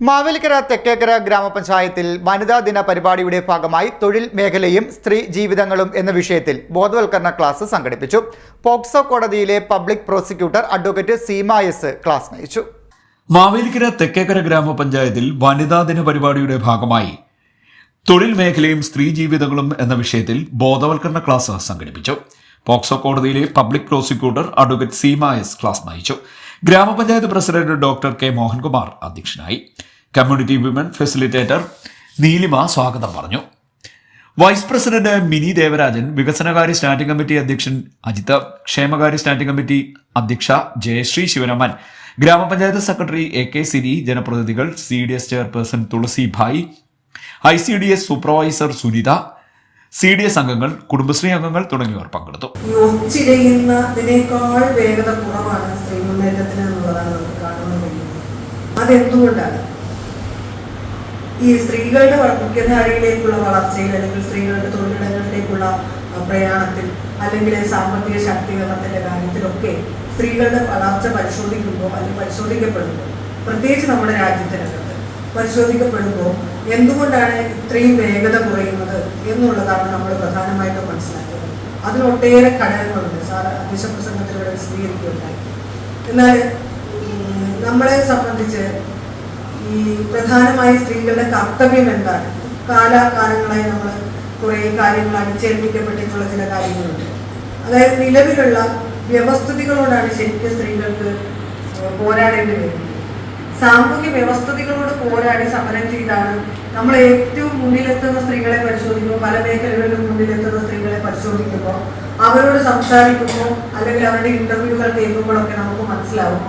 മാവേലിക്കര തെക്കേക്കര ഗ്രാമപഞ്ചായത്തിൽ വനിതാ ദിന പരിപാടിയുടെ ഭാഗമായി തൊഴിൽ മേഖലയും സ്ത്രീ ജീവിതങ്ങളും എന്ന വിഷയത്തിൽ ബോധവൽക്കരണ ക്ലാസ് സംഘടിപ്പിച്ചു. പോക്സോ കോടതിയിലെ public prosecutor advocate Seema S class നയിച്ചു. മാവേലിക്കര തെക്കേക്കര ഗ്രാമപഞ്ചായത്തിൽ വനിതാ ദിന പരിപാടിയുടെ ഭാഗമായി തൊഴിൽ മേഖലയും സ്ത്രീ ജീവിതങ്ങളും എന്ന വിഷയത്തിൽ ബോധവൽക്കരണ ക്ലാസ് സംഘടിപ്പിച്ചു. പോക്സോ കോടതിയിലെ public prosecutor advocate Seema S class നയിച്ചു. Grama panchayat president doctor K Mohankumar അധ്യക്ഷനായി. കമ്മ്യൂണിറ്റി വിമൻ ഫെസിലിറ്റേറ്റർ നീലിമ സ്വാഗതം പറഞ്ഞു. വൈസ് പ്രസിഡന്റ് മിനി ദേവരാജൻ വികസനകാര്യ സ്റ്റാൻഡിംഗ് കമ്മിറ്റി അധ്യക്ഷൻ അജിത്ത് ക്ഷേമകാര്യ സ്റ്റാൻഡിംഗ് കമ്മിറ്റി അധ്യക്ഷ Jayasree Sivaraman grama panchayat secretary A K Siri ജനപ്രതിനിധികൾ C D S chairperson Thulasi Bhai I C D S supervisor Sunitha C D S അംഗങ്ങൾ കുടുംബശ്രീ അംഗങ്ങൾ തുടങ്ങിയവർ പങ്കെടുത്തു. വേഗത കുറവാണ് ഈ സ്ത്രീകളുടെ മുഖ്യധാരയിലേക്കുള്ള വളർച്ചയിൽ അല്ലെങ്കിൽ സ്ത്രീകളുടെ തൊഴിലിടങ്ങളിലേക്കുള്ള പ്രയാണത്തിൽ അല്ലെങ്കിൽ സാമ്പത്തിക ശാക്തീകരണത്തിന്റെ കാര്യത്തിലൊക്കെ സ്ത്രീകളുടെ വളർച്ച പരിശോധിക്കുമ്പോൾ അല്ലെങ്കിൽ പരിശോധിക്കപ്പെടുമ്പോൾ പ്രത്യേകിച്ച് നമ്മുടെ രാജ്യത്തിനകത്ത് പരിശോധിക്കപ്പെടുമ്പോൾ എന്തുകൊണ്ടാണ് ഇത്രയും വേഗത കുറയുന്നത് എന്നുള്ളതാണ് നമ്മൾ പ്രധാനമായിട്ടും മനസ്സിലാക്കുന്നത് അതിനൊട്ടേറെ ഘടകങ്ങളുണ്ട്. സാർ അധ്യക്ഷ പ്രസംഗത്തിലൂടെ വിശദീകരിക്കുകയുണ്ടായി. എന്നാൽ നമ്മളെ സംബന്ധിച്ച് ഈ പ്രധാനമായി സ്ത്രീകളുടെ കർത്തവ്യം എന്താണ്? കാലാകാലങ്ങളായി നമ്മൾ കുറെ കാര്യങ്ങൾ അടിച്ചേൽപ്പിക്കപ്പെട്ടിട്ടുള്ള ചില കാര്യങ്ങളുണ്ട്. അതായത് നിലവിലുള്ള വ്യവസ്ഥിതികളോടാണ് ശരിക്കും സ്ത്രീകൾക്ക് പോരാടേണ്ടി വരുന്നത്. സാമൂഹ്യ വ്യവസ്ഥിതികളോട് പോരാടി സമരം ചെയ്താണ്. നമ്മൾ ഏറ്റവും മുന്നിലെത്തുന്ന സ്ത്രീകളെ പരിശോധിക്കുമ്പോൾ പല മേഖലകളിലും മുന്നിലെത്തുന്ന സ്ത്രീകളെ പരിശോധിക്കുമ്പോൾ അവരോട് സംസാരിക്കുമ്പോൾ അല്ലെങ്കിൽ അവരുടെ ഇന്റർവ്യൂകൾ കേൾക്കുമ്പോഴൊക്കെ നമുക്ക് മനസ്സിലാവും.